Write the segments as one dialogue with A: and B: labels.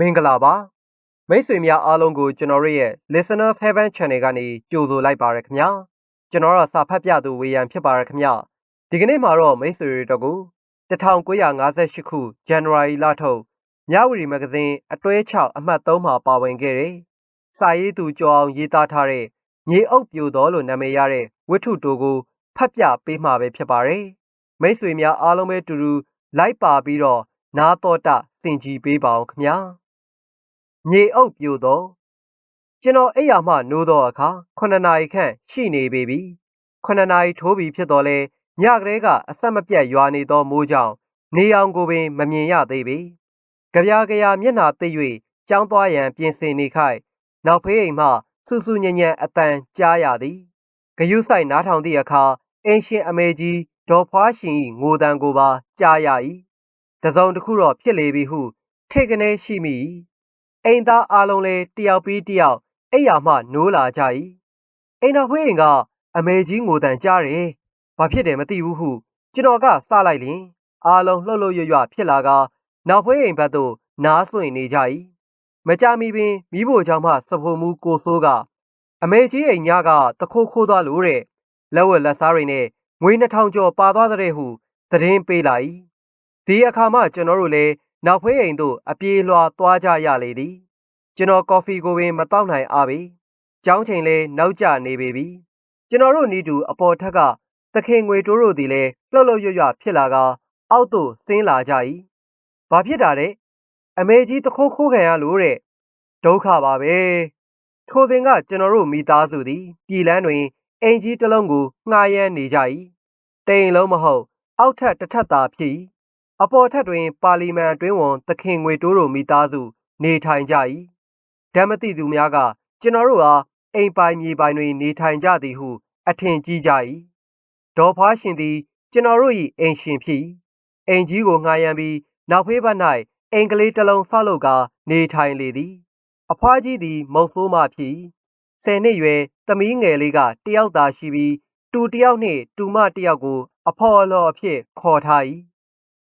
A: မင်္ဂလာပါမိတ်ဆွေများအားလုံးကိုကျွန်တော်တို့ရဲ့ Listeners Heaven Channel ကနေကြိုဆိုလိုက်ပါရခင်ဗျာကျွန်တော်တို့စာဖတ်ပြသူဝေယံဖြစ်ပါရခင်ဗျာဒီကနေ့မှာတော့မိတ်ဆွေတွေတို့ကို1958ခု January လထုတ်မြဝတီမဂ္ဂဇင်းအတွဲ6အမှတ်3မှာပါဝင်ခဲ့တဲ့စာရေးသူကျော်အောင်ရေးသားထားတဲ့မြေအုပ်ပြိုတော်လို့နာမည်ရတဲ့ဝတ္ထုတိုကိုဖတ်ပြပေးမှာပဲဖြစ်ပါတယ်မိတ်ဆွေများအားလုံးပဲတူတူလိုက်ပါပြီးတော့နာတော်တာစင်ကြည်ပေးပါအောင်ခင်ဗျာ မြေအုပ်ပြိုတော်ကျွန်တော်အိယာမှနိုးတော့အခါ9နာရီခန့်ရှိနေပေပြီ9နာရီထိုးပြီဖြစ်တော်လဲညကလေးကအဆက်မပြတ်ရွာနေသောမိုးကြောင့်နေအောင်ကိုပင်မမြင်ရသေးပေကြပြာကြရာမျက်နှာသိပ်၍ကြောင်းသွားရန်ပြင်ဆင်နေခိုက်နောက်ဖေးအိမ်မှဆူဆူညံ့ညံ့အတန်ကြားရသည်ဂယုဆိုင်နားထောင်သည့်အခါအင်ရှင်အမေကြီးဒေါ်ဖွားရှင်၏ငိုတံကိုပါကြားရ၏တစုံတစ်ခုတော့ဖြစ်လေပြီဟုထိတ်ကနေရှိမိ၏ အိမ်သားအလုံးလည်းတယောက်ပြီးတယောက်အိယာမှနိုးလာကြ၏အိမ်တော်ဖွေးအိမ်ကအမေကြီးငိုတံကြားတယ်ဘာဖြစ်တယ်မသိဘူးဟုကျွန်တော်ကစလိုက်လင်အားလုံးလှုပ်လှုပ်ရွရွဖြစ်လာကနောက်ဖွေးအိမ်ဘက်သို့နားဆွင့်နေကြ၏မကြမီပင်မိဖို့ကြောင့်မှစဖို့မူကိုဆိုးကအမေကြီးအိမ်ညကတခိုးခိုးသွားလို့တဲ့လက်ဝက်လက်စားတွေနဲ့ငွေ2000ကျော်ပါသွားတဲ့ဟုသတင်းပေးလာ၏ဒီအခါမှကျွန်တော်တို့လည်း နောက်ဖေးအိမ်သို့အပြေးလွှာသွားကြရလေသည်ကျွန်တော်ကော်ဖီကိုပင်မတောက်နိုင်အားပေကြောင်းချိန်လည်းနောက်ကျနေပေပြီကျွန်တော်တို့နီးတူအပေါ်ထက်ကသခင်ငွေတိုးတို့သည်လည်းလှုပ်လှုပ်ရွရွဖြစ်လာကအောက်သို့ဆင်းလာကြ၏ဘာဖြစ်တာတဲ့အမေကြီးတခိုးခိုးခံရလို့တဲ့ဒုက္ခပါပဲထိုစဉ်ကကျွန်တော်တို့မိသားစုသည်ပြည်လန်းတွင်အိမ်ကြီးတစ်လုံးကိုငှားရမ်းနေကြ၏တိမ်လုံးမဟုတ်အောက်ထပ်တစ်ထပ်သာဖြစ်၏ အပေါ်ထပ်တွင် ပါလီမန်အတွင်းဝန်သခင်ငွေတိုးတို့မိသားစု နေထိုင်ကြ၏ဓမ္မတိသူများက ကျွန်တော်တို့အားအိမ်ပိုင်မြေပိုင်တွင်နေထိုင်ကြသည်ဟု အထင်ကြီးကြ၏ဒေါ်ဖွားရှင်သည် ကျွန်တော်တို့၏အိမ်ရှင်ဖြစ်၏အိမ်ကြီးကိုငှားရမ်းပြီးနောက်ဖေးဘက်၌အင်္ဂလိပ်တစ်လုံးဆောက်လုပ်ကာနေထိုင်လေသည်အဖွားကြီးသည်မုတ်ဆိုးမှဖြစ်ဆယ်နှစ်ရွယ်သမီးငယ်လေးကတယောက်သာရှိပြီးတူတယောက်နှင့်တူမတယောက်ကို အဖော်အလော်အဖြစ်ခေါ်ထား၏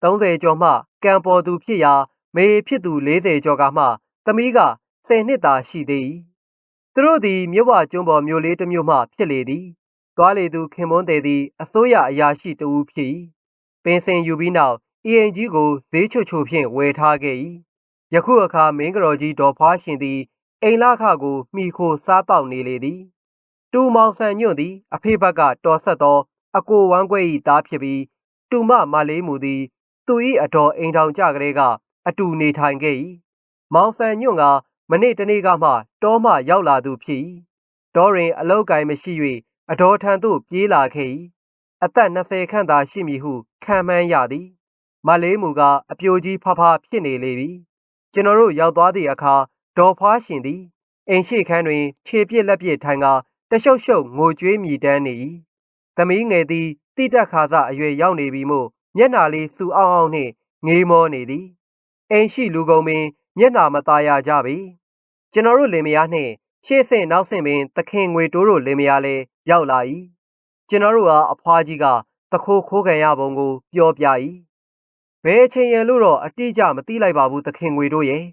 A: 30ကျော်မှကံပေါ်သူဖြစ်ရာမေဖြစ်သူ40ကျော်ကမှသမီးက10နှစ်သာရှိသေး၏သူတို့သည်မြဝကျွန်းပေါ်မြို့လေးတစ်မြို့မှဖြစ်လေသည်သွားလေသူခင်မွန်းတယ်သည်အစိုးရအရာရှိတဦးဖြစ်၏ပင်စင်ယူပြီးနောက်အင်ကြီးကိုဈေးချွတ်ချိုဖြင့်ဝယ်ထားခဲ့၏ယခုအခါမင်းကတော်ကြီးဒေါ်ဖွားရှင်သည်အိမ်လခကိုမိခိုစားတောက်နေလေသည်တူမောင်ဆန်ညွန့်သည် အဖေဘက်ကတော်ဆက်သောအကိုဝမ်းကွဲ၏သားဖြစ်ပြီးတူမမလေးမူသည် သူ၏အတော်အိမ်ထောင်ကြကလေးကအတူနေထိုင်ခဲ့၏မောင်ဆန်ညွန့်ကမနေ့တနေ့ကမှတောမှရောက်လာသူဖြစ်၏တောတွင်အလောက်ကိုင်းမရှိ၍အတော်ထံသို့ပြေးလာခဲ့၏အသက်20ခန့်သာရှိမည်ဟုခံမှန်းရသည်မလေးမူကအပြိုကြီးဖဖဖြစ်နေလေပြီကျွန်တော်တို့ရောက်သွားသည့်အခါဒေါ်ဖွားရှင်သည်အိမ်ရှိခန်းတွင်ခြေပြစ်လက်ပြစ်ထိုင်ကတရှုပ်ရှုပ်ငိုကြွေးမြည်တမ်းနေ၏သမီးငယ်သည်တိတက်ခါစအရွယ်ရောက်နေပြီမို့ မျက်နှာလေးစူအောင်အောင်နှင့်ငေးမောနေသည်အိမ်ရှိလူကုန်ပင်မျက်နှာမသားရကြပေကျွန်တော်တို့လင်မယားနှင့်ရှေ့ဆင့်နောက်ဆင့်ပင်သခင်ငွေတိုးတို့လင်မယားလည်းရောက်လာ၏ကျွန်တော်တို့ဟာအဖွားကြီးကတခိုးခိုးခံရပုံကိုပြောပြ၏ဘယ်အချိန်ရလို့တော့အတိအကျမသိလိုက်ပါဘူးသခင်ငွေတို့ရဲ့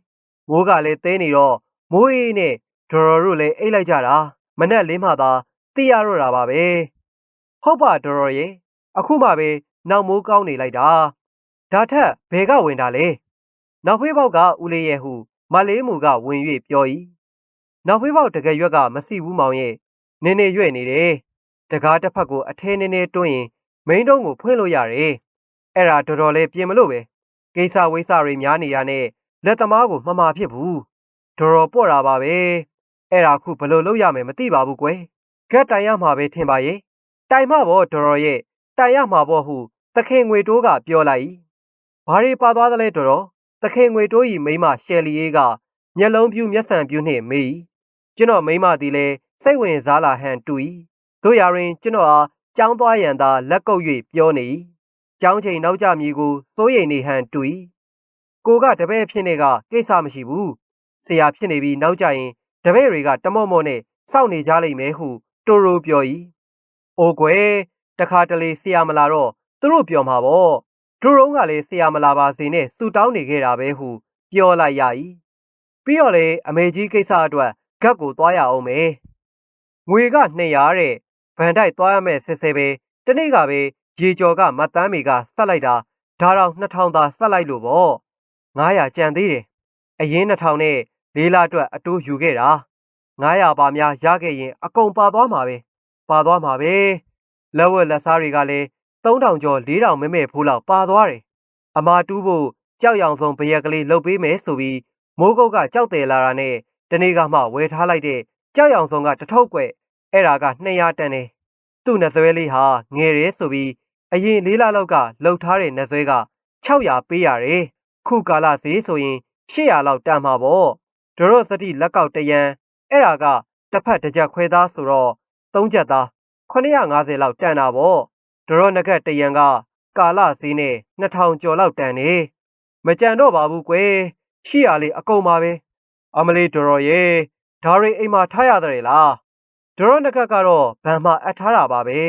A: မိုးကလည်းတဲနေတော့မိုးအေးနဲ့ဒေါ်တို့လည်းအိတ်လိုက်ကြတာမနဲ့လင်းမှသာသိရတော့တာပါပဲဟုတ်ပါဒေါ်ရဲ့အခုမှပဲ နောက်မိုးကောင်းနေလိုက်တာဒါထက်ဘယ်ကဝင်တာလဲနောက်ဖေးပေါက်ကဦးလေးရဲ့ဟုမလေးမူကဝင်၍ပြော၏နောက်ဖေးပေါက်တကယ်ရွက်ကမစီဘူးမောင်ရဲ့နင်းနေရွက်နေတယ်တကားတစ်ဖက်ကိုအထဲနည်းနည်းတွန်းရင်မိန်းတုံးကိုဖွင့်လို့ရတယ်အဲ့ဒါတော်တော်လေးပြင်မလို့ပဲကိစ္စဝိစ္စတွေများနေတာနဲ့လက်သမားကိုမှမှာဖြစ်ဘူးတော်တော်ပေါ့တာပါပဲအဲ့ဒါခုဘယ်လိုလုပ်ရမယ်မသိပါဘူးကွယ်ဂက်တိုင်ရမှာပဲထင်ပါရဲ့တိုင်မဘောတော်တော်ရဲ့တိုင်ရမှာပေါ့ဟု သခင်ငွေတိုးကပြောလိုက်ဘာတွေပါသွားသလဲတော်တော်သခင်ငွေတိုးဤမိမရှယ်လီယေးကမျက်လုံးပြူးမျက်စံပြူးနှင့်မေးကျွန်တော်မိမသည်လည်းစိတ်ဝင်စားလာဟန်တူ၏တို့ရာတွင်ကျွန်တော်အားကြောင်းသွားရန်သာလက်ကုပ်၍ပြောနေ၏ကြောင်းချိန်နောက်ကျမည်ကိုစိုးရိမ်နေဟန်တူ၏ကိုကတပည့်ဖြစ်နေကကိစ္စမရှိဘူးဆရာဖြစ်နေပြီးနောက်ကျရင်တပည့်တွေကတမော့မော့နဲ့စောင့်နေကြလိမ့်မယ်ဟုတိုရိုပြော၏အိုကွယ်တခါတလေဆရာမလာတော့ သူတို့ပြောမှာပေါ့ဒူရုံးကလည်းဆရာမလာပါစေနဲ့စူတောင်းနေခဲ့တာပဲဟုပြောလိုက်ရ၏ပြီးတော့လေအမေကြီးကိစ္စအတွက်ဂတ်ကိုသွားရအောင်မယ်ငွေက200တဲ့ဗန်တိုက်သွားရမယ်ဆဲဆဲပဲတနေ့ကပဲရေကျော်ကမတ်တမ်းမီကဆက်လိုက်တာဒါတော့2000သာဆက်လိုက်လို့ပေါ့900ကျန်သေးတယ်အရင်2000နဲ့လေးလအတွက်အတိုးယူခဲ့တာ900ပါများရခဲ့ရင်အကုန်ပါသွားမှာပဲပါသွားမှာပဲလက်ဝက်လက်စားတွေကလည်း 3000ကျော်4000မဲမဲဖိုးလောက်ပါသွားတယ်အမာတူးဖို့ကြောက်ရောင်ဆုံးဘရက်ကလေးလှုပ်ပေးမယ်ဆိုပြီးမိုးကုတ်ကကြောက်တယ်လာတာနဲ့တနေ့ကမှဝယ်ထားလိုက်တဲ့ကြောက်ရောင်ဆုံးကတထုပ်ကွက်အဲ့ဒါက200တန်တယ်သူ့နှဆွဲလေးဟာငယ်ရဲဆိုပြီးအရင်လေးလလောက်ကလှုပ်ထားတဲ့နှဆွဲက600ပေးရတယ်ခုကာလဈေးဆိုရင်800လောက်တန်မှာပေါ့တို့တော့စတိလက်ကောက်တရန်အဲ့ဒါကတစ်ဖက်တစ်ချက်ခွဲသားဆိုတော့3ချက်သား950လောက်တန်တာပေါ့ ဒရော့နဂတ်တရံကကာလဈေးနဲ့2000ကျော်လောက်တန်နေမကြံတော့ပါဘူးကွယ်ရှိရလေအကုန်ပါပဲအမလေးဒရော့ရဲ့ဒါရီအိမ်မှာထားရတယ်လားဒရော့နဂတ်ကတော့ဗန်မှာအပ်ထားတာပါပဲ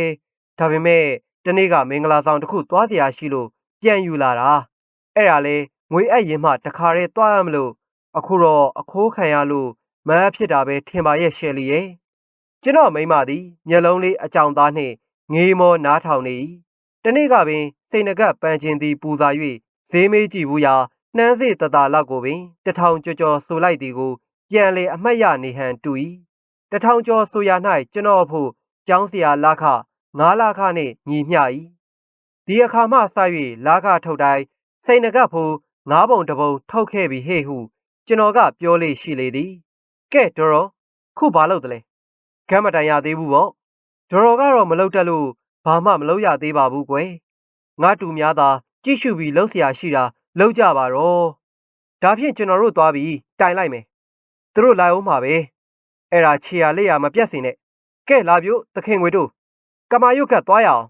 A: ဒါပေမဲ့တနေ့ကမင်္ဂလာဆောင်တစ်ခုသွားစရာရှိလို့ပြန်ယူလာတာအဲ့ဒါလေငွေအပ်ရင်မှတခါတည်းသွားရမလို့အခုတော့အခိုးခံရလို့မန်းဖြစ်တာပဲထင်ပါရဲ့ရှယ်လီရဲ့ကျွန်တော်မိမသည်မျက်လုံးလေးအကြောင်သားနှင့် ငေးမောနားထောင်နေ၏တနေ့ကပင်စိတ်ငကပန်းချင်းသည်ပူစာ၍ဈေးမေးကြည့်ဘူးရာနှမ်းစေတတာလောက်ကိုပင်တထောင်ကြော်ကြော်ဆိုလိုက်သည်ကိုပြန်လေအမှတ်ရနေဟန်တူ၏တထောင်ကျော်ဆိုရ၌ကျွန်တော်ဖို့ကျောင်းစရာလခငါးလခနှင့်ညီမျှ၏ဒီအခါမှစ၍လခထုတ်တိုင်းစိန်ငကပ်ဖို့ငါးပုံတစ်ပုံထုတ်ခဲ့ပြီဟေ့ဟုကျွန်တော်ကပြောလေရှိလေသည်ကဲဒေါ်ရောခုဘာလုပ်တလဲကမ်းမတိုင်ရသေးဘူးပေါ့ ဒေါ်ရောကတော့မလုပ်တတ်လို့ဘာမှမလုပ်ရသေးပါဘူးကွယ်ငါတူများသာကြည့်ရှုပြီးလှုပ်เสียရှိတာလှုပ်ကြပါတော့ဒါဖြင့်ကျွန်တော်တို့သွားပြီးတိုင်လိုက်မယ်သူတို့လာအောင်မှာပဲအဲ့ဒါခြေရလက်ရမပြတ်စင်နဲ့ကဲလာပြို့သခင်ငွေတို့ကမာယုတ်ကသွားရအောင်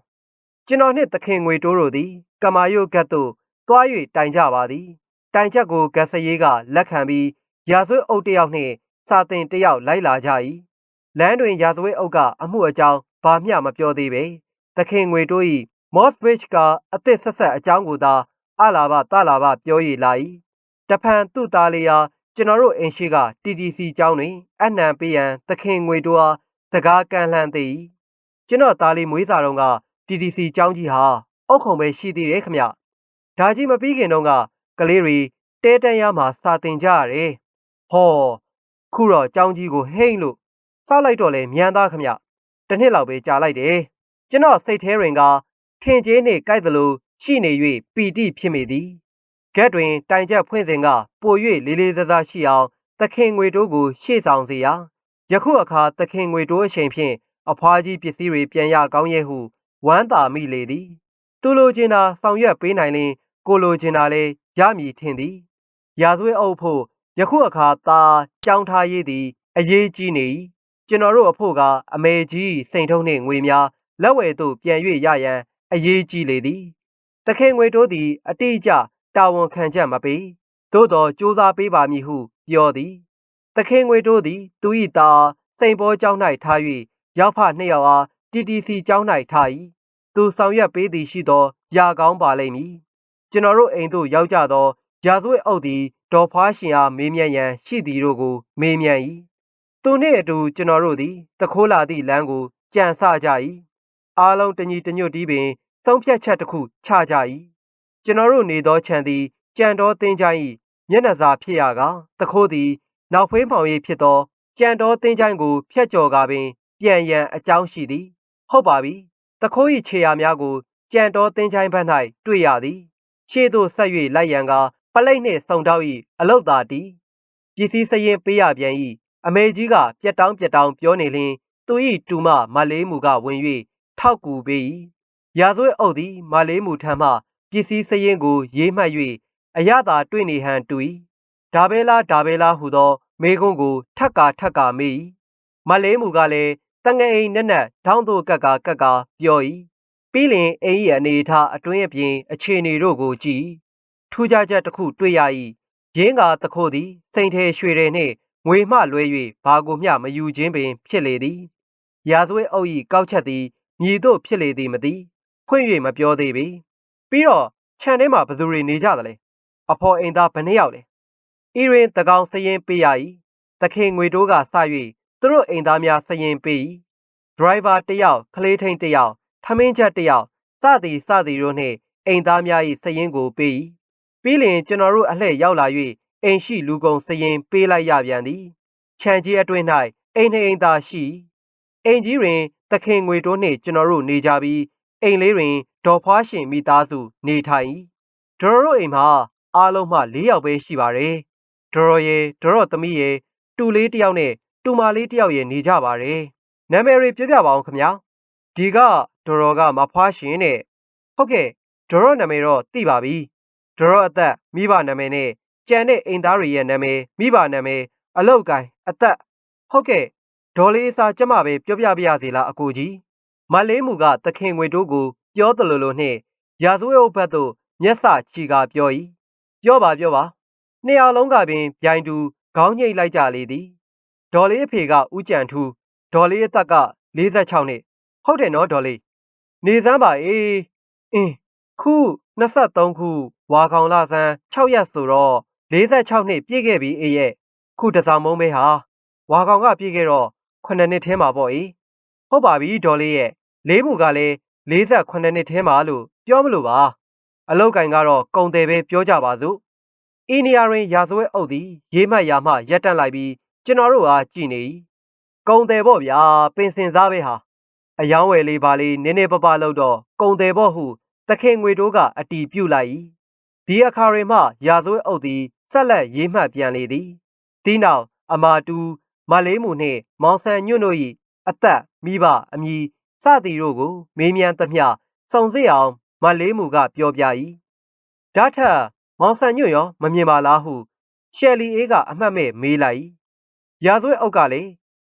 A: ကျွန်တော်နှင့်သခင်ငွေတိုးတို့သည်ကမာယုတ်ကသို့သွား၍တိုင်ကြပါသည်တိုင်ချက်ကိုဂက်စရေးကလက်ခံပြီးရာဇဝတ်အုပ်တယောက်နှင့်စာတင်တယောက်လိုက်လာကြ၏လမ်းတွင်ရာဇဝတ်အုပ်ကအမှုအကြောင်း ဘာမျှမပြောသေးပဲသခင်ငွေတိုး၏မော့စ်ဘစ်ကအသစ်ဆက်ဆက်အကြောင်းကိုသာအလာဘတလာဘပြောရလာ၏တဖန်သူ့သားလေးအားကျွန်တော်တို့အိမ်ရှိက TTC ကျောင်းတွင်အနံပေးရန်သခင်ငွေတိုးအားစကားကန်လှန်သည်ကျွန်တော်သားလေးမွေးစာတုန်းက TTC ကျောင်းကြီးဟာအုတ်ခုံပဲရှိသေးတယ်ခမဒါကြီးမပြီးခင်တုန်းကကလေးတွေတဲတန်းရမှာစာတင်ကြရတယ်ဟောခုတော့ကျောင်းကြီးကိုဟိမ့်လို့စောက်လိုက်တော့လေမြန်သားခမ တစ်နှစ်လောက်ပဲကြာလိုက်တယ်ကျွန်တော်စိတ်ထဲတွင်ကထင်ကျေးနှင့်ကြိုက်သလိုရှိနေ၍ပီတိဖြစ်မိသည်ကက်တွင်တိုင်ချက်ဖွင့်စဉ်ကပို၍လေးလေးစားစားရှိအောင်သခင်ငွေတိုးကိုရှေ့ဆောင်စေရာယခုအခါသခင်ငွေတိုးအချိန်ဖြင့်အဖွားကြီးပစ္စည်းတွေပြန်ရကောင်းရဲ့ဟုဝမ်းသာမိလေသည်သူလိုချင်တာဆောင်ရွက်ပေးနိုင်ရင်ကိုလိုချင်တာလည်းရမည်ထင်သည်ရာဇဝဲအုပ်ဖို့ယခုအခါသာကြောင်းထားရေးသည်အရေးကြီးနေ၏ ကျွန်တော်တို့အဖို့ကအမေကြီးစိန်ထုံးနှင့်ငွေများလက်ဝဲသို့ပြန်၍ရရန်အရေးကြီးလေသည်တခင်ငွေတိုးသည် အတိအကျတာဝန်ခံချက်မပေးသို့တော်စူးစမ်းပေးပါမည်ဟုပြောသည်သခင်ငွေတိုးသည် သူ၏သားစိန်ပေါ်ကျောင်း၌ထား၍ရောက်ဖနှစ်ယောက်အား TTC ကျောင်း၌ထား၏သူဆောင်ရွက်ပေးသည်ရှိသောယာကောင်းပါလိမ့်မည်ကျွန်တော်တို့အိမ်သို့ရောက်ကြသောရာဇဝတ်အုပ်သည်ဒေါ်ဖွားရှင်အားမေးမြန်းရန်ရှိသည်တို့ကိုမေးမြန်း၏ သူနှင့်အတူကျွန်တော်တို့သည်တခိုးလာသည့်လမ်းကိုကြံစကြ၏အားလုံးတညီတညွတ်တီးပင်စုံဖြတ်ချက်တစ်ခုချကြ၏ကျွန်တော်တို့နေသောခြံသည်ကြံတော်သင်ချိုင်း၏မျက်နှာစာဖြစ်ရကာတခိုးသည် နောက်ဖေးမှောင်၍ဖြစ်သောကြံတော်သင်ချိုင်းကိုဖျက်ကျော်ကားပင် ပြန်ရန်အကြောင်းရှိသည် ဟုတ်ပါပြီတခိုး၏ခြေရာများကိုကြံတော်သင်ချိုင်းဘက်၌တွေ့ရသည်ခြေသို့ဆက်၍လိုက်ရန်ကပလိတ်နှင့်စုံတောက်၏အလုတ်သာတီပစ္စည်းစရင်ပေးရပြန်၏ အမေကြီးကပြက်တောင်းပြက်တောင်းပြောနေလျင်သူ၏တူမမလေးမူကဝင်၍ထောက်ကူပေး၏ရာဇဝဲအုပ်သည်မလေးမူထမ်းမှပစ္စည်းစရင်ကို ရေးမှတ်၍အရသာတွေ့နေဟန်တူ၏ဒါပဲလားဒါပဲလားဟုသောမေကုန်းကိုထက်ကာထက်ကာမေး၏မလေးမူကလည်းတငယ်အိမ်နဲ့နဲ့ထောင်းသို့ကက်ကာကက်ကာပြော၏ပြီးလင်အိမ်၏အနေထားအတွင်းအပြင်အခြေအနေတို့ကိုကြည့်ထူးခြားချက်တစ်ခုတွေ့ရ၏ရင်းကတခိုးသည်စိန်ထဲရွှေတွေနှင့် ငွေမှလွဲ၍ဘာကိုမျှမယူခြင်းပင် ဖြစ်လေသည်ရာဇဝဲအုပ်၏ကောက်ချက်သည်မြည်တို့ဖြစ်လေသည်မသိဖွင့်၍မပြောသေးပေပြီးတော့ခြံထဲမှာဘသူတွေနေကြသလဲအဖော်အိမ်သားဘယ်နှစ်ယောက်လဲဤတွင်တကောင်စရင်ပေးရ၏သခင်ငွေတိုးကစ၍သူတို့အိမ်သားများစရင်ပေး၏ဒရိုင်ဘာတစ်ယောက်ကလေးထိန်တစ်ယောက်ထမင်းချက်တစ်ယောက်စသည်စသည်တို့နှင့်အိမ်သားများ၏စရင်ကိုပေး၏ပြီးလျင်ကျွန်တော်တို့အလှည့်ရောက်လာ၍ အိမ်ရှိလူကုန်စရင်ပေးလိုက်ရပြန်သည်ခြံကြီးအတွင်း၌အိမ်နှင့်အိမ်သားရှိ၏အိမ်ကြီးတွင်သခင်ငွေတိုးနှင့်ကျွန်တော်တို့နေကြပြီးအိမ်လေးတွင်ဒေါ်ဖွားရှင်မိသားစုနေထိုင်၏ဒေါ်တို့အိမ်မှာအားလုံးမှ၄ယောက်ပဲရှိပါတယ်ဒေါ်ရေဒေါ်သမီးရေတူလေးတစ်ယောက်နဲ့တူမလေးတစ်ယောက်ရေနေကြပါတယ်နာမည်တွေပြောပြပါအောင်ခင်ဗျာဒီကဒေါ်ကမဖွားရှင်နဲ့ဟုတ်ကဲ့ဒေါ်နာမည်တော့သိပါပြီဒေါ်အသက်မိဘနာမည်နဲ့ ကြံတဲ့အိမ်သားတွေရဲ့နာမည်မိဘနာမည်အလောက်ကိုင်းအသက်ဟုတ်ကဲ့ဒေါ်လေးအစားကျမပဲပြောပြပြရစီလားအကိုကြီးမလေးမူကသခင်ငွေတို့ကိုပြောသလိုလိုနှင့်ရာဇဝဲဥဘတ်သို့မျက်စချီကပြော၏ပြောပါပြောပါနှစ်ယောက်လုံးကပင်ပြိုင်တူခေါင်းညှိတ်လိုက်ကြလေသည်ဒေါ်လေးအဖေကဥကြံထူဒေါ်လေးအသက်က46နှစ်ဟုတ်တယ်နော်ဒေါ်လေးနေစမ်းပါအေးအင်းခု23ခုဝါကောင်လဆန်း6ရက်ဆိုတော့ 46နှစ်ပြည့်ခဲ့ပြီအေးရဲ့ခုတစောင်းမုံးမဲဟာဝါကောင်ကပြည့်ခဲ့တော့9နှစ်ထဲမှာပေါ့အေးဟုတ်ပါပြီဒေါ်လေးရဲ့လေးမှုကလည်း48နှစ်ထဲမှာလို့ပြောမလို့ပါအလောက်ကင်ကတော့ကုံတယ်ပဲပြောကြပါစို့အီနီယာတွင်ရာဇဝဲအုပ်သည်ရေးမှတ်ရာမှရက်တန့်လိုက်ပြီးကျွန်တော်တို့ဟာကြည်နေ၏ကုံတယ်ပေါ့ဗျာပင်စင်စားပဲဟာအယောင်းဝယ်လေးပါလေးနည်းနည်းပပလို့တော့ကုံတယ်ပေါ့ဟုတခင်ငွေတို့ကအတီးပြုတ်လိုက်၏ဒီအခါတွင်မှရာဇဝဲအုပ်သည် ဆက်လက်ရေးမှတ်ပြန်လေသည်ဒီနောက်အမာတူမလေးမှုနှင့်မောင်ဆန်ညွန့်တို့၏အသက်မိဘအမည်စသည်တို့ကို မေးမြန်းသမျှစုံစစ်အောင်မလေးမူကပြောပြ၏ဓာတ်ထက်မောင်ဆန်ညွန့်ရောမမြင်ပါလားဟုရှယ်လီအေးကအမှတ်မဲ့မေးလိုက်ရာဇဝဲအုပ်ကလေ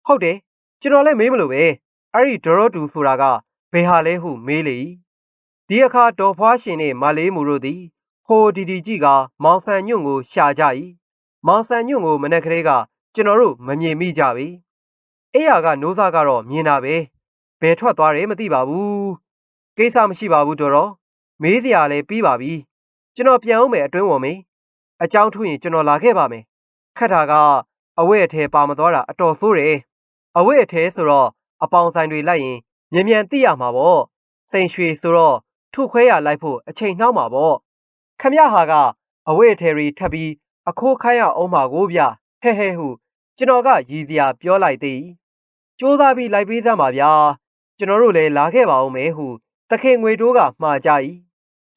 A: ဟုတ်တယ်ကျွန်တော်လည်းမေးမလို့ပဲအဲ့ဒီဒရော့တူဆိုတာကဘယ်ဟာလဲဟုမေးလေဒီအခါဒေါ်ဖွားရှင်နှင့်မလေးမူတို့သည် ဟိုဒီဒီကြီးကမောင်ဆန်ညွန့်ကိုရှာကြ၏မောင်ဆန်ညွန့်ကိုမနေ့ကလေးကကျွန်တော်တို့မမြင်မိကြပြီအဲ့ရကနိုးစားကတော့မြင်တာပဲဘယ်ထွက်သွားတယ်မသိပါဘူးကိစ္စမရှိပါဘူးတော်တော်မေးစရာလည်းပြီးပါပြီကျွန်တော်ပြန်အောင်မယ်အတွင်းဝင်မေးအကြောင်းထူရင်ကျွန်တော်လာခဲ့ပါမယ်ခက်တာကအဝဲအထဲပါမသွားတာအတော်ဆိုးတယ်အဝဲအထဲဆိုတော့အပေါင်ဆိုင်တွေလိုက်ရင်မြန်မြန်သိရမှာပေါ့စိန်ရွှေဆိုတော့ထုခွဲရလိုက်ဖို့အချိန်နှောင်းမှာပေါ့ ခမရဟာကအဝဲအထဲရီထပ်ပြီးအခိုးခိုင်းရအောင်မှာကိုဗျဟဲဟဲဟုကျွန်တော်ကရည်စရာပြောလိုက်သည်စူးစမ်းပြီးလိုက်ပေးစမ်းပါဗျာကျွန်တော်တို့လည်းလာခဲ့ပါဦးမယ်ဟုတခင်ငွေတိုးကမှားကြ၏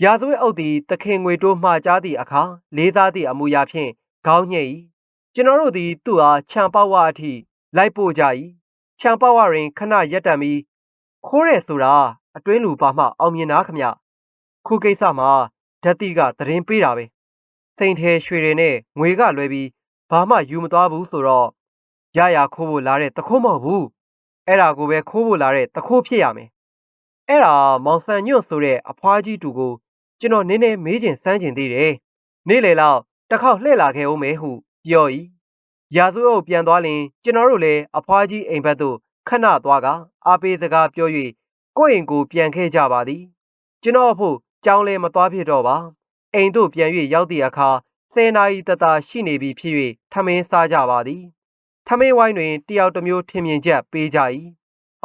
A: ရာဇဝဲအုပ်သည်တခင်ငွေတိုးမှားကြသည့်အခါလေးစားသည့်အမူအရာဖြင့်ခေါင်းညှိ၏ကျွန်တော်တို့သည်သူ့အားခြံပေါက်ဝအထိလိုက်ပို့ကြ၏ခြံပေါက်ဝတွင်ခဏရက်တံပြီးခိုးရဲဆိုတာအတွင်းလူပါမှအောင်မြင်တာခမခုကိစ္စမှာ ဓာတိကသတင်းပေးတာပဲစိန်ထဲရွှေတွေနဲ့ငွေကလွဲပြီးဘာမှယူမသွားဘူးဆိုတော့ရရခိုးဖို့လာတဲ့တခိုးမဟုတ်ဘူးအဲ့ဒါကိုပဲခိုးဖို့လာတဲ့တခိုးဖြစ်ရမယ်အဲ့ဒါမောင်ဆန်ညွန့်ဆိုတဲ့အဖွားကြီးတူကိုကျွန်တော်နည်းနည်းမေးချင်စမ်းချင်သေးတယ်နေ့လေလောက်တစ်ခေါက်လှည့်လာခဲ့ဦးမယ်ဟုပြော၏ရာဇဝတ်အုပ်ပြန်သွားရင်ကျွန်တော်တို့လည်းအဖွားကြီးအိမ်ဘက်သို့ခဏသွားကအားပေးစကားပြော၍ကိုယ့်အိမ်ကိုပြန်ခဲ့ကြပါသည်ကျွန်တော်အဖို့ ကြောင်းလဲမသွားဖြစ်တော့ပါအိမ်သို့ပြန်၍ရောက်သည့်အခါဆယ်နာရီတတရှိနေပြီဖြစ်၍ထမင်းစားကြပါသည်ထမင်းဝိုင်းတွင်တယောက်တစ်မျိုးထင်မြင်ချက်ပေးကြ၏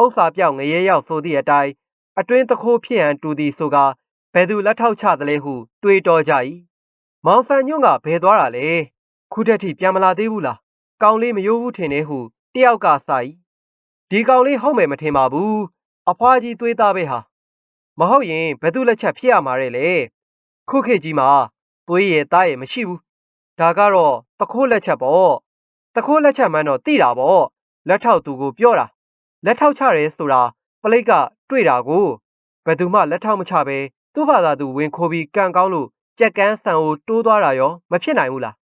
A: ဥစ္စာပြောက်ငရဲရောက်ဆိုသည့်အတိုင်းအတွင်းတခိုးဖြစ်ဟန်တူသည်ဆိုကဘယ်သူလက်ထောက်ချသလဲဟု တွေးတောကြ၏မောင်ဆန်ညွန့်ကဘယ်သွားတာလဲခုတက်ထိပြန်မလာသေးဘူးလားကောင်လေးမယိုးဘူးထင်တယ်ဟုတယောက်ကစာ၏ဒီကောင်လေးဟုတ်မယ်မထင်ပါဘူးအဖွားကြီးသွေးသားပဲဟာ မဟုတ်ရင်ဘယ်သူလက်ချက်ဖြစ်ရမှာလဲလေခုခေတ်ကြီးမှာသွေးရည်သားရည်မရှိဘူးဒါကတော့တခိုးလက်ချက်ပေါ့တခိုးလက်ချက်မှန်းတော့သိတာပေါ့လက်ထောက်သူကိုပြောတာလက်ထောက်ချရဲဆိုတာပလိတ်ကတွေ့တာကိုဘယ်သူမှလက်ထောက်မချပဲသူ့ဘာသာသူဝင်ခိုးပြီးကန်ကောင်းလို့ကြက်ကန်းဆန်ကိုတိုးသွားတာရောမဖြစ်နိုင်ဘူးလား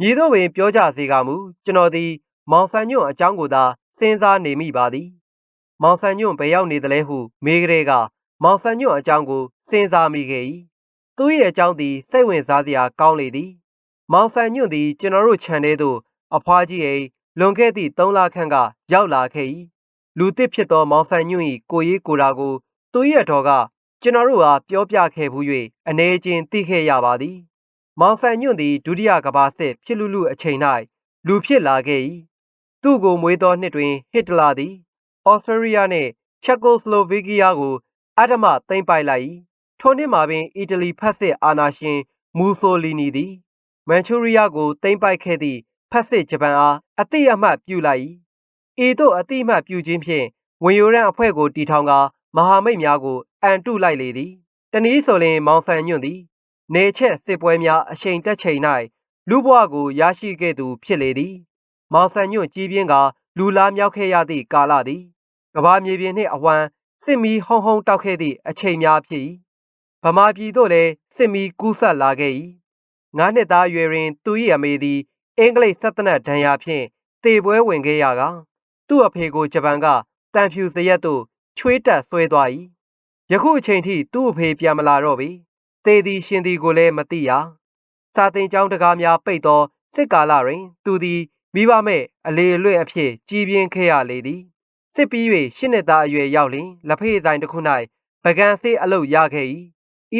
A: ညီတို့ပင်ပြောကြစေကမူကျွန်တော်သည်မောင်ဆန်ညွန့်အကြောင်းကိုသာစဉ်းစားနေမိပါသည်မောင်ဆန်ညွန့်ဘယ်ရောက်နေသလဲဟုမေးကြတဲ့က မောင်ဆန်ညွန့်အကြောင်းကိုစဉ်းစားမိခဲ့၏သူ၏အကြောင်းသည်စိတ်ဝင်စားစရာကောင်းလေသည်မောင်ဆန်ညွန့်သည်ကျွန်တော်တို့ခြံထဲသို့အဖွားကြီးအိမ်လွန်ခဲ့သည့်3လခန့်ကရောက်လာခဲ့၏လူသစ်ဖြစ်သောမောင်ဆန်ညွန့်၏ကိုရေးကိုရာကိုသူ၏အတော်ကကျွန်တော်တို့အားပြောပြခဲ့ဘူး၍အနေချင်းသိခဲ့ရပါသည်မောင်ဆန်ညွန့်သည်ဒုတိယကမ္ဘာစစ်ဖြစ်လူလူအချိန်၌လူဖြစ်လာခဲ့၏သူ့ကိုမွေးသောနှစ်တွင်ဟစ်တလာသည်ဩစတြေးလျနှင့်ချက်ကိုစလိုဗေးကီးယားကို အဓမ္မသိမ်းပိုက်လိုက်၏ထိုနှစ်မှာပင်အီတလီဖက်စစ်အာဏာရှင်မူဆိုလီနီသည်မန်ချူရီးယားကိုသိမ်းပိုက်ခဲ့သည့်ဖက်စစ်ဂျပန်အားအသိအမှတ်ပြုလိုက်၏ဤသို့အသိအမှတ်ပြုခြင်းဖြင့်ဝင်ရိုရန်အဖွဲ့ကိုတီထောင်ကာမဟာမိတ်များကိုအန်တုလိုက်လေသည်တနည်းဆိုလျှင်မောင်ဆန်ညွန့်သည် နေချက်စစ်ပွဲများအချိန်တက်ချိန်၌လူဘဝကိုရရှိခဲ့သူဖြစ်လေသည်မောင်ဆန်ညွန့်ကြီးပြင်းကလူလားမြောက်ခဲ့ရသည့်ကာလသည်ကဘာမြေပြင်နှင့်အဝမ်း စစ်မီဟုံဟုံတောက်ခဲ့သည့်အချိန်များဖြစ်၏ဗမာပြည်သို့လည်းစစ်မီကူးဆက်လာခဲ့၏ငါးနှစ်သားအရွယ်တွင်သူ၏အမေသည် အင်္ဂလိပ်ဆက်တနတ်ဒဏ်ရာဖြင့်တေပွဲဝင်ခဲ့ရကသူ့အဖေကိုဂျပန်ကတန်ဖြူစရက်သို့ချွေးတက်ဆွဲသွား၏ယခုအချိန်ထိသူ့အဖေပြန်မလာတော့ပေသေသည်ရှင်သည်ကိုလည်းမသိရစာတင်ကျောင်းတကားများပိတ်သောစစ်ကာလတွင် သူသည်မိဘမဲ့အလေအလွင့်အဖြစ်ကြီးပြင်းခဲ့ရလေသည် စစ်ပြီး၍ရှစ်နှစ်သားအရွယ်ရောက်လျင်လက်ဖေးဆိုင်တစ်ခု၌ပကံစေးအလုတ်ရခဲ့၏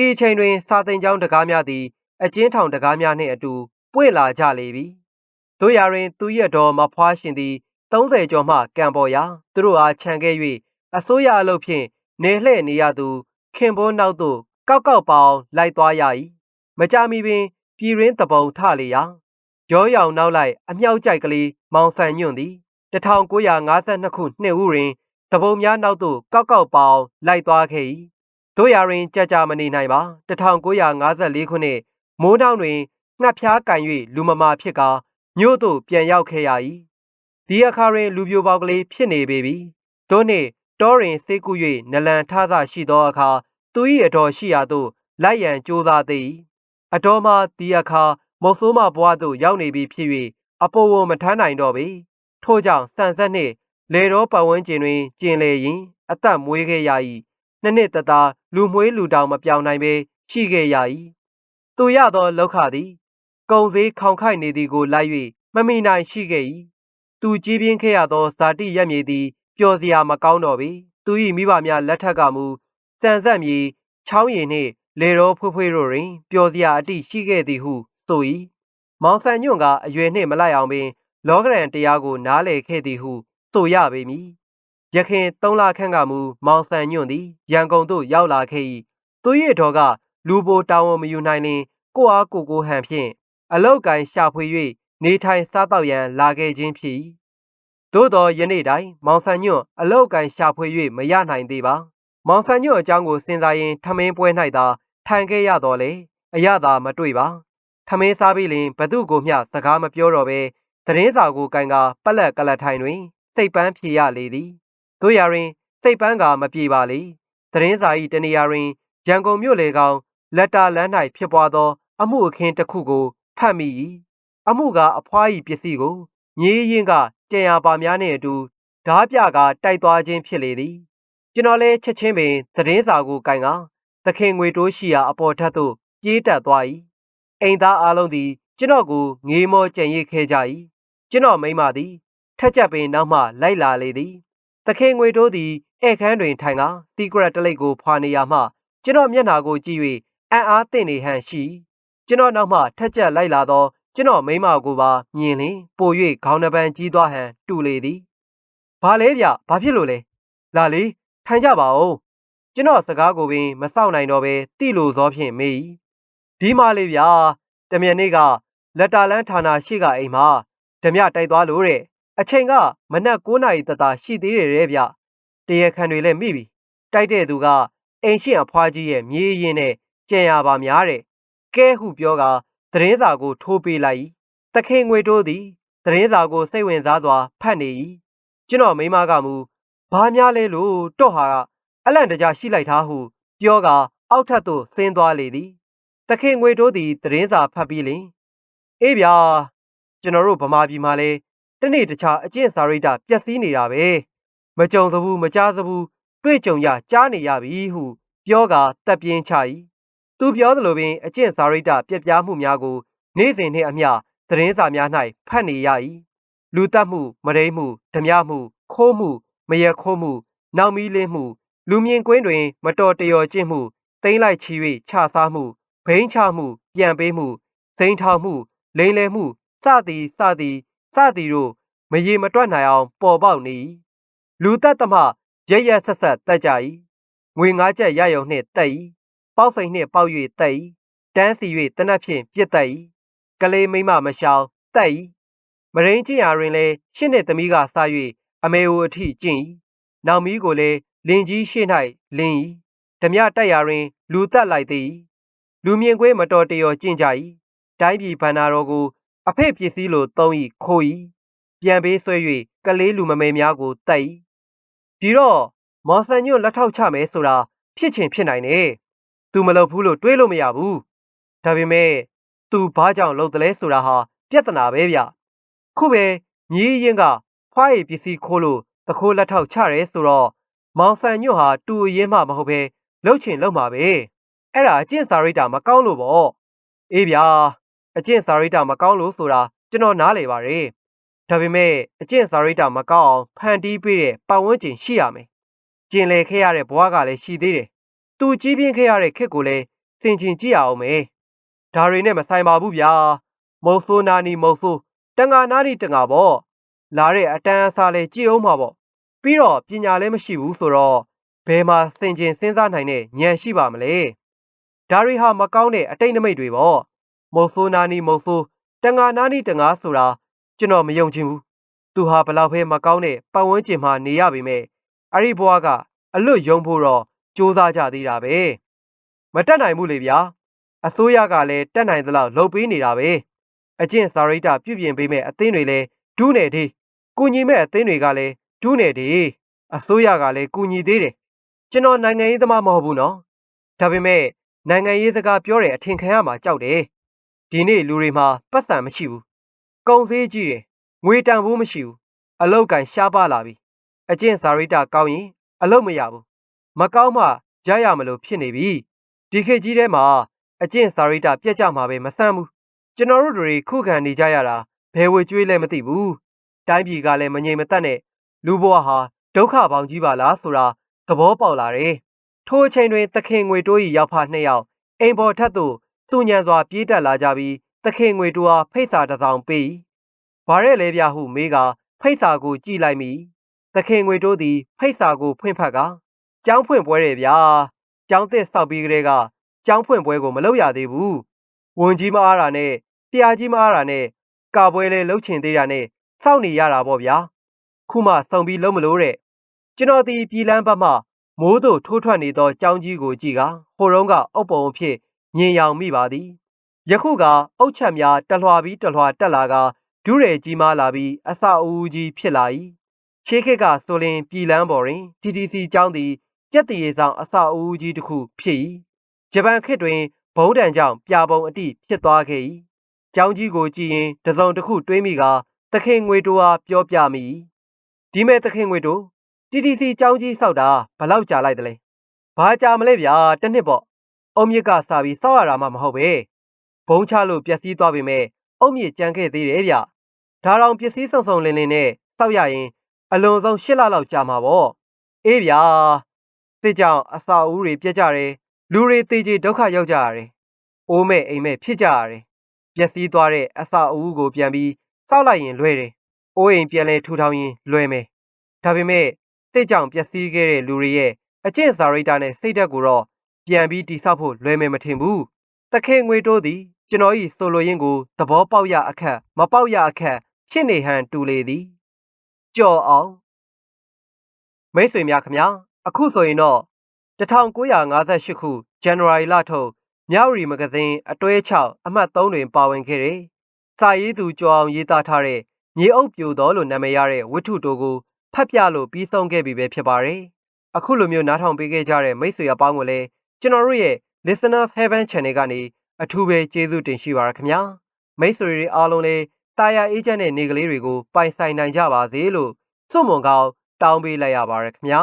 A: ဤအချိန်တွင် စာတင်ကျောင်းတကားများသည်အကျဉ်းထောင်တကားများနှင့်အတူပွင့်လာကြလေပြီတို့ရာတွင်သူ၏တော်မဖွားရှင်သည်30ကျော်မှကံပေါ်ရာသူတို့အားခြံခဲ့၍အစိုးရအလုပ်ဖြင့်နေလှဲ့နေရသူ ခင်ဘောနောက်သို့ကောက်ကောက်ပေါင်လိုက်သွားရ၏မကြမီပင်ပြည်ရင်းတပုံထလေရာရောရောင်နောက်လိုက်အမြောက်ကြိုက်ကလေးမောင်ဆန်ညွန့်သည် 1952ခုနှစ်ဦးတွင်တပုံများနောက်သို့ကောက်ကောက်ပေါင်လိုက်သွားခဲ့၏တို့ရာတွင်ကြကြမနေနိုင်ပါ1954ခုနှစ်မိုးနှောင်းတွင်ငှက်ဖျားကန်၍လူမမာဖြစ်ကာမြို့သို့ပြန်ရောက်ခဲ့ရ၏ဒီအခါတွင်လူပြိုပေါက်ကလေးဖြစ်နေပေပြီတို့နှင့်တောတွင်စေးကူ၍နလန်ထားသာရှိသောအခါသူ၏အတော်ရှိရာသို့လိုက်ရန်ကြိုးစားသည်အတော်မှဒီအခါမုတ်ဆိုးမဘွားသို့ရောက်နေပြီဖြစ်၍အပေါ်ဝမထမ်းနိုင်တော့ပေ ထို့ကြောင့်စံဆက်နှင့်လေတော်ပတ်ဝန်းကျင်တွင်ကျင်လေရင်အသက်မွေးခဲ့ရ၏နှစ်နှစ်တသားလူမွေးလူတောင်မပြောင်းနိုင်ပဲရှိခဲ့ရ၏သူရသောလောက်ခသည် ကုံစည်းခေါင်ခိုက်နေသည်ကိုလိုက်၍မမိနိုင်ရှိခဲ့၏သူကြီးပြင်းခဲ့ရသောဇာတိရက်မြေသည်ပျော်စရာမကောင်းတော့ပေသူ၏မိဘများလက်ထက်ကမူစံဆက်မြေချောင်းရည်နှင့်လေတော်ဖွေးဖွေးတို့တွင်ပျော်စရာအတိရှိခဲ့သည်ဟုဆို၏မောင်ဆန်ညွန့်ကအရွယ်နှင့်မလိုက်အောင်ပင် လောကရန်တရားကိုနားလည်ခဲ့သည်ဟုဆိုရပေမည်ရခင်၃လခန့်ကမူမောင်ဆန်ညွန့်သည်ရန်ကုန်သို့ရောက်လာခဲ့၏သူ၏တော်ကလူပိုတာဝန်မယူနိုင်လင်ကိုအားကိုကိုဟန်ဖြင့်အလောက်ကန်ရှာဖွေ၍နေထိုင်စားတော့ရန်လာခဲ့ခြင်းဖြစ်၏သို့သောယနေ့တိုင်မောင်ဆန်ညွန့်အလောက်ကန်ရှာဖွေ၍မရနိုင်သေးပါမောင်ဆန်ညွန့်အကြောင်းကိုစဉ်းစားရင်ထမင်းပွဲ၌သာထိုင်ခဲ့ရတော့လေအရသာမတွေ့ပါထမင်းစားပြီးလင်ဘသူကိုမျှစကားမပြောတော့ဘဲ သတင်းစာကိုကန်ကပက်လက်ကလတ်ထိုင်တွင် စိတ်ပန်းဖြေရလေသည်တို့ရရင် စိတ်ပန်းကမပြေပါလေသတင်းစာ၏တနေရာတွင်ရန်ကုန်မြို့လေကောင်လက်တာလမ်း၌ဖြစ်ပွားသော အမှုအခင်းတစ်ခုကိုဖတ်မိ၏အမှုကအဖွား၏ပစ္စည်းကိုငေးရင်ကကြံရပါများနှင့်အတူဓားပြကတိုက်သွားခြင်းဖြစ်လေသည်ကျွန်တော်လည်းချက်ချင်းပင်သတင်းစာကိုကင်ကသခင်ငွေတိုးရှိရာအပေါ်ထပ်သို့ပြေးတက်သွား၏အိမ်သားအလုံးသည် ကျွန်တော်ကိုငေးမောကြံရိတ်ခဲ့ကြ၏ ကျွန်တော်မိမသည်ထက်ချက်ပင်နောက်မှလိုက်လာလေသည်သခင်ငွေတိုးသည်ဧခန်းတွင်ထိုင်ကစီကရက်တလိတ်ကိုဖွာနေရမှကျွန်တော်မျက်နှာကိုကြည့်၍အံ့အားသင့်နေဟန်ရှိကျွန်တော်နောက်မှထက်ချက်လိုက်လာသောကျွန်တော်မိမကိုပါမြင်လင်ပို၍ခေါင်းနှပန်းကြီးသွားဟန်တူလေသည်ဘာလဲဗျဘာဖြစ်လို့လဲလာလေထိုင်ကြပါဦးကျွန်တော်စကားကိုပင်မစောင့်နိုင်တော့ပဲတိလိုသောဖြင့်မေးဒီမလေးဗျာတမြန်နေ့ကလက်တာလန်းဌာနရှိကအိမ်မှာ ဓမြတိုက်သွားလို့တဲ့အချိန်ကမနက်9နာရီတတာရှိသေးတယ်ဗျတရခန်တွေလည်းမိပြီတိုက်တဲ့သူကအိမ်ရှင်အဖွားကြီးရဲ့မြေးရင်နဲ့ကြံရပါများတဲ့ကဲဟုပြောကသတင်းစာကိုထိုးပေးလိုက်သခင်ငွေတိုးသည်သတင်းစာကိုစိတ်ဝင်စားစွာဖတ်နေ၏ကျွန်တော်မိမကမူဘာများလဲလို့တော့ဟာကအလန့်တကြားရှိလိုက်သားဟု ပြောကအောက်ထပ်သို့ဆင်းသွားလေသည် သခင်ငွေတိုးသည်သတင်းစာဖတ်ပြီးလင်အေးဗျာ ကျွန်တော်တို့ဗမာပြည်မှာလဲတနေ့တခြားအကျင့်စာရိတ္တပျက်စီးနေတာပဲမကြုံစဘူးမကြားစဘူးတွေ့ကြုံရကြားနေရပြီဟု ပြောကတက်ပြင်းချ၏သူပြောသလိုပင်အကျင့်စာရိတ္တပြက်ပြားမှုများကို နေ့စဉ်နှင့်အမျှသတင်းစာများ၌ဖတ်နေရ၏လူတက်မှုမရိမှုဓမြမှု ခိုးမှု မရခိုးမှု နောက်မီးလင်းမှု လူမြင်ကွင်းတွင် မတော်တရော်ကျင့်မှုတိမ့်လိုက်ချီ၍ခြားစားမှုဘိန်းချမှု ပြန်ပေးမှုစိန်ထောင်မှုလိမ်လည်မှု စသည်စသည်စသည်တို့မရေမတွက်နိုင်အောင်ပေါ်ပေါက်နေ၏လူသက်သမားရရက်ဆက်ဆက်တက်ကြ၏ငွေငါးချက်ရယုံနှင့်တက်၏ပေါက်စိန်နှင့်ပေါက်၍တက်၏တန်းစီ၍တနက်ဖြင့်ပြစ်တက်၏ကလေးမိမမရှောင်တက်၏မရင်းကျင်ရာတွင်လည်းရှစ်နှစ်သမီးကစား၍အမေအိုအထိကျင့်၏နောက်မီးကိုလည်းလင်ကြီးရှိ၌လင်း၏ဓမြတက်ရာတွင် လူတက်လိုက်သည် လူမြင်ကွေးမတော်တရောကျင့်ကြ၏တိုင်းပြည်ဗန္နာတော်ကို အဖေ့ပစ္စည်းလိုသုံး၏ခိုး၏ပြန်ပေးဆွဲ၍ကလေးလူမမယ်များကိုတိုက်၏ဒီတော့မော်ဆန်ညွတ်လက်ထောက်ချမယ်ဆိုတာဖြစ်ချင်ဖြစ်နိုင်တယ်သူမလုပ်ဘူးလို့တွေးလို့မရဘူးဒါပေမဲ့သူဘာကြောင့်လုပ်တယ်လဲဆိုတာဟာပြဿနာပဲဗျခုပဲညီးရင်ကဖွားရည်ပစ္စည်းခိုးလို့တခိုးလက်ထောက်ချရဲဆိုတော့မောင်ဆန်ညွတ်ဟာတူအရင်မှမဟုတ်ပဲလှုပ်ချင်လှုပ်မှာပဲအဲ့ဒါအကျင့်စာရိတ္တမကောင်းလို့ပေါ့အေးဗျာ အကျင့်စာရိတ္တမကောင်းလို့ဆိုတာကျွန်တော်နားလေပါတယ်ဒါပေမဲ့အကျင့်စာရိတ္တမကောင်းအောင်ဖန်တီးပေးတဲ့ပတ်ဝန်းကျင်ရှိရမယ်ကျင်လည်ခဲ့ရတဲ့ဘဝကလည်းရှိသေးတယ်သူကြီးပြင်းခဲ့ရတဲ့ခက်ကိုလည်းစင်ချင်ကြည့်ရအောင်မယ်ဒါတွေနဲ့မဆိုင်ပါဘူးဗျာမုတ်ဆိုးနာနီမုတ်ဆိုးတန်ငါနာနီတန်ငါပေါ့လာတဲ့အတန်းအစားလဲကြည့်အောင်ပါပေါ့ပြီးတော့ပညာလည်းမရှိဘူးဆိုတော့ဘယ်မှာစင်ကျင်စဉ်းစားနိုင်တဲ့ဉာဏ်ရှိပါမလဲဒါတွေဟာမကောင်းတဲ့အတိတ်နမိတ်တွေပေါ့ မုတ်ဆိုးနာနီမုတ်ဆိုးတန်ငါနာနီတန်ငါဆိုတာကျွန်တော်မယုံချင်ဘူးသူဟာဘလောက်ပဲမကောင်းတဲ့ပတ်ဝန်းကျင်မှာနေရပေမဲ့အဲ့ဒီဘဝကအလွတ်ယုံဖို့တော့စူးစမ်းကြသေးတာပဲမတက်နိုင်ဘူးလေဗျာအစိုးရကလည်းတက်နိုင်သလောက်လုပ်ပေးနေတာပဲအကျင့်စာရိတ္တပြုပြင်ပေးမဲ့အသင်းတွေလည်းဒူးနေသေးကုညီမဲ့အသင်းတွေကလည်းဒူးနေသေးအစိုးရကလည်းကုညီသေးတယ်ကျွန်တော်နိုင်ငံရေးသမားမဟုတ်ဘူးနော်ဒါပေမဲ့နိုင်ငံရေးစကားပြောတဲ့အထင်ခံရမှာကြောက်တယ် ဒီနေ့လူတွေမှာပတ်စံမရှိဘူးကုန်စည်ကြီးတယ်ငွေတန်ဖိုးမရှိဘူးအလောက်ကန်ရှားပါလာပြီအကျင့်စာရိတ္တကောင်းရင်အလောက်မရဘူးမကောင်းမှရရမလို့ဖြစ်နေပြီဒီခေတ်ကြီးထဲမှာအကျင့်စာရိတ္တပြက်ကြမှာပဲမဆန်းဘူးကျွန်တော်တို့တွေခုခံနေကြရတာဘယ်ဝေကျွေးလဲမသိဘူးတိုင်းပြည်ကလည်းမငြိမ်မသက်နဲ့လူဘဝဟာဒုက္ခပေါင်းကြီးပါလားဆိုတာသဘောပေါက်လာတယ်ထိုအချိန်တွင်သခင်ငွေတိုးကြီးရောက်ဖနှစ်ယောက်အိမ်ပေါ်ထက်သို့ စူညံစွာပြေးတက်လာကြပြီးသခင်ငွေတိုးအားဖိတ်စာတစ်စောင်ပေး။ဘာရဲလဲဗျဟုမေးကဖိတ်စာကိုကြည့်လိုက်မိ။သခင်ငွေတိုးသည်ဖိတ်စာကိုဖွင့်ဖက်ကကျောင်းဖွင့်ပွဲတယ်ဗျာ။ကျောင်းသစ်စောက်ပြီးကလေးကကျောင်းဖွင့်ပွဲကိုမလုပ်ရသေးဘူး။ဝန်ကြီးမအားတာနဲ့တရားကြီးမအားတာနဲ့ကာပွဲလဲလှုပ်ချင်သေးတာနဲ့စောင့်နေရတာပေါ့ဗျာ။ခုမှစုံပြီးလုံးမလို့တဲ့။ကျွန်တော်ဒီပြည်လန်းဘက်မှမိုးတို့ထိုးထွက်နေသောကြောင်းကြီးကိုကြည့်ကဟိုတုန်းကအုပ်ပုံဖြစ် မြင်ရောင်မိပါသည်ယခုကအုတ်ချက်များတလွှာပြီးတလွှာတက်လာကဒုရဲကြီးမားလာပြီးအဆအူကြီးဖြစ်လာ၏ချေးခက်ကဆိုလင်ပြည်လန်းပေါ်တွင် TTC ကျောင်းသည်ကြက်တရေဆောင်အဆအူကြီးတစ်ခုဖြစ်၏ဂျပန်ခေတ်တွင်ဘုံတန်ကြောင့်ပြပုံအတိဖြစ်သွားခဲ့၏ကျောင်းကြီးကိုကြည့်ရင်တစုံတစ်ခုတွေးမိကသခင်ငွေတိုးအားပြောပြမိဒီမဲ့သခင်ငွေတိုး TTC ကျောင်းကြီးစောက်တာဘလောက်ကြာလိုက်တလဲဘာကြာမလဲဗျာတစ်နှစ်ပေါ့ အုံမြစ်ကစာပြီးစောက်ရတာမှမဟုတ်ပဲဘုံချလို့ပျက်စီးသွားပေမဲ့အုံမြစ်ကြမ်းခဲ့သေးတယ်ဗျဒါတောင်ပျက်စီးဆုံဆုံလင်းလင်းနဲ့စောက်ရရင် အလွန်ဆုံး၈လလောက်ကြာမှာပေါ့အေးဗျာစစ်ကြောင်အစာအုပ်တွေပြက်ကြတယ်လူတွေတေကြီးဒုက္ခရောက်ကြရတယ်အိုးမဲ့အိမ်မဲ့ဖြစ်ကြရတယ်ပျက်စီးသွားတဲ့အစာအုပ်ကိုပြန်ပြီးစောက်လိုက်ရင်လွဲတယ်အိုးအိမ်ပြန်လဲထူထောင်ရင်လွယ်မယ်ဒါပေမဲ့စစ်ကြောင်ပျက်စီးခဲ့တဲ့လူတွေရဲ့အကျင့်စာရိတ္တနဲ့စိတ်ဓာတ်ကိုတော့ ပြန်ပြီးတိဆောက်ဖို့လွယ်မယ်မထင်ဘူးတခင်ငွေတိုးသည်ကျွန်တော်၏ဆိုလိုရင်းကိုသဘောပေါက်ရအခက်မပေါက်ရအခက်ဖြစ်နေဟန်တူလေသည်ကြော်အောင်မိတ်ဆွေများခင်ဗျာအခုဆိုရင်တော့1958ခုဇန်နဝါရီလထုတ်မြောက်ရီမဂဇင်းအတွဲ6အမှတ်3တွင်ပါဝင်ခဲ့တဲ့စာရေးသူကြော်အောင်ရေးသားထားတဲ့မြေအုပ်ပြိုတော်လို့နာမည်ရတဲ့ဝတ္ထုတိုကိုဖတ်ပြလို့ပြီးဆုံးခဲ့ပြီပဲဖြစ်ပါတယ်အခုလိုမျိုးနားထောင်ပေးခဲ့ကြတဲ့မိတ်ဆွေအပေါင်းကိုလည်း ကျွန်တော်တို့ရဲ့ Listeners Heaven Channel ကနေအထူးပဲကျေးဇူးတင်ရှိပါရခင်ဗျာမိတ်ဆွေတွေအားလုံးလည်းတာယာအေးချမ်းတဲ့နေကလေးတွေကိုပိုင်ဆိုင်နိုင်ကြပါစေလို့စွန့်မွန်ကောင်းတောင်းပေးလိုက်ရပါရခင်ဗျာ